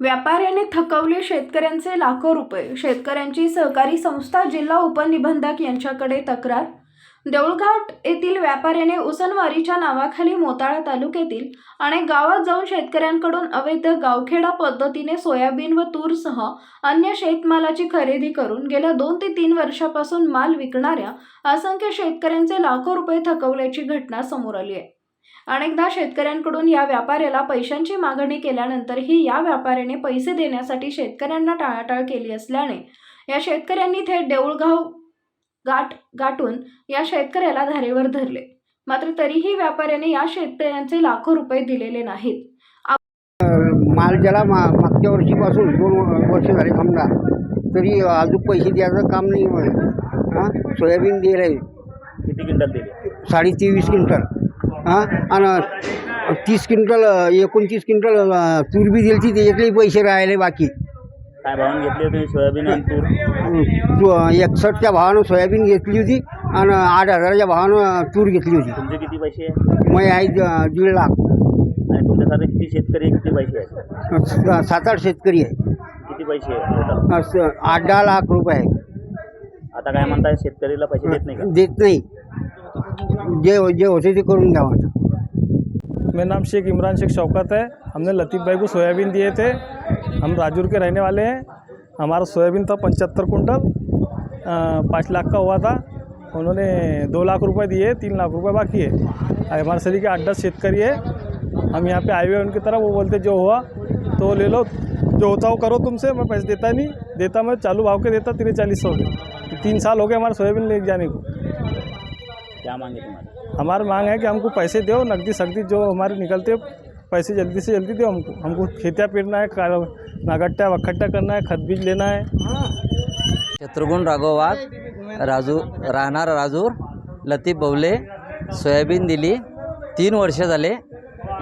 व्यापाऱ्याने थकवले शेतकऱ्यांचे लाखो रुपये. शेतकऱ्यांची सहकारी संस्था जिल्हा उपनिबंधक यांच्याकडे तक्रार. देऊळघाट येथील व्यापाऱ्याने उसनवारीच्या नावाखाली मोताळा तालुक्यातील अनेक गावात जाऊन शेतकऱ्यांकडून अवैध गावखेडा पद्धतीने सोयाबीन व तूरसह अन्य शेतमालाची खरेदी करून गेल्या दोन ते तीन वर्षापासून माल विकणाऱ्या असंख्य शेतकऱ्यांचे लाखो रुपये थकवल्याची घटना समोर आली आहे. अनेकदा शेतकऱ्यांकडून या व्यापाऱ्याला पैशांची मागणी केल्यानंतरही या व्यापाऱ्याने पैसे देण्यासाठी शेतकऱ्यांना टाळाटाळ केली असल्याने या शेतकऱ्यांनी थेट देऊळगाव गाठ गाठून या शेतकऱ्याला धारेवर धरले. मात्र तरीही व्यापाऱ्याने या शेतकऱ्यांचे लाखो रुपये दिलेले नाहीत. माल ज्याला मा मागच्या वर्षीपासून दोन वर्ष झाले समजा तरी अजून पैसे द्यायचं काम नाही हां? सोयाबीन दिलं आहे किती क्विंटल दिले? साडे तेवीस क्विंटल. हां? आणि तीस क्विंटल एकोणतीस क्विंटल तूर बी दिली ती त्याच्यातले पैसे राहिले बाकी. काय भावाने घेतले तुम्ही सोयाबीन आणि तूर? एकसष्टच्या भावानं सोयाबीन घेतली होती आणि आठ हजाराच्या भावानं तूर घेतली होती. तुमचे किती पैसे? आहे मग आहे दीड लाख. आणि तुमच्यासारखे किती शेतकरी आहे, किती पैसे आहे स- सात आठ शेतकरी आहे किती पैसे आहे असं आठ दहा लाख रुपये आहे आता काय म्हणताय शेतकरीला पैसे देत नाही का? देत नाही. जे हो- जे होते ते करून द्यावं मेरा नाम शेख इमरान शेख शौकत है। हमने लतीफ़ भाई को सोयाबीन दिए थे। हम राजूर के रहने वाले हैं। हमारा सोयाबीन था पचहत्तर कुंटल। पाँच लाख का हुआ था। उन्होंने दो लाख रुपए दिए तीन लाख रुपए बाकी है। हमारे शरीर के आठ दस शेतकरी है हम यहाँ पे आए हुए उनकी तरफ। वो बोलते जो हुआ तो ले लो। जो होता वो करो तुमसे। मैं पैसे देता नहीं। देता मैं चालू भाव के देता तेरे चालीस सौ के। तीन साल हो गए हमारे सोयाबीन ले जाने को। क्या मांगे तुम्हारे? हमारी मांग है कि हमको पैसे दो नकदी सकदी जो हमारे निकलते पैसे जल्दी से जल्दी दो। हमको हमको खेतिया पेरना है का- नागट्टा वखट्टा करना है खत बीज लेना है। शत्रुघ्न राघव वाघ राजू राहणार राजूर लतीफ बवले सोयाबीन दिली तीन वर्ष झाले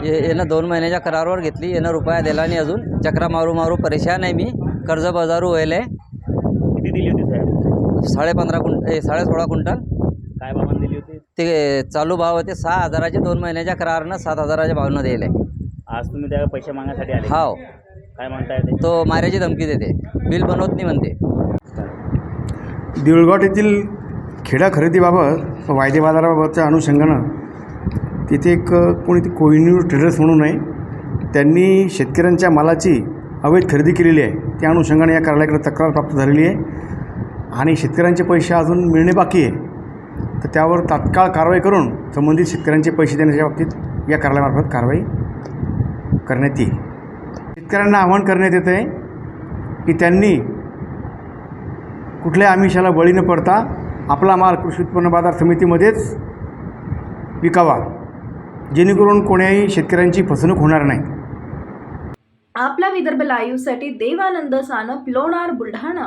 ये यानं दोन महिन्याच्या करारावर घेतली यानं रुपया दिला नाही अजून. चक्रा मारू मारू परेशान आहे मी. कर्ज बाजारू व्हायला किती दिली होती सोयाबीन साडे पंधरा कुंट ए साडे सोळा क्विंटल काय होती ते चालू भाव होते सहा हजाराचे दोन महिन्याच्या करारानं सात हजाराच्या भावनं दिले आज तुम्ही त्या पैसे मागण्यासाठी आले. हाव. काय म्हणताय ते? तो माऱ्याची धमकी देते. बिल बनवत नाही म्हणते. देऊळगाव येथील खेडा खरेदीबाबत वायदे बाजाराबाबतच्या अनुषंगानं तिथे एक कोणी ती कोहिनूर ट्रेडर्स म्हणून आहे. त्यांनी शेतकऱ्यांच्या मालाची अवैध खरेदी केलेली आहे. त्या अनुषंगाने या कार्यालयाकडे तक्रार प्राप्त झालेली आहे. आणि शेतकऱ्यांचे पैसे अजून मिळणे बाकी आहे. तर त्यावर तात्काळ कारवाई करून संबंधित शेतकऱ्यांचे पैसे देण्याच्या बाबतीत या कार्यालयामार्फत कारवाई करण्यात येईल. शेतकऱ्यांना आवाहन करण्यात येत आहे की त्यांनी कुठल्या आमिषाला बळी न पडता आपला माल कृषी उत्पन्न बाजार समितीमध्येच विकावा जेणेकरून कोण्याही शेतकऱ्यांची फसवणूक होणार नाही. आपला विदर्भ लाईव्हसाठी देवानंद सानप लोणार बुलढाणा.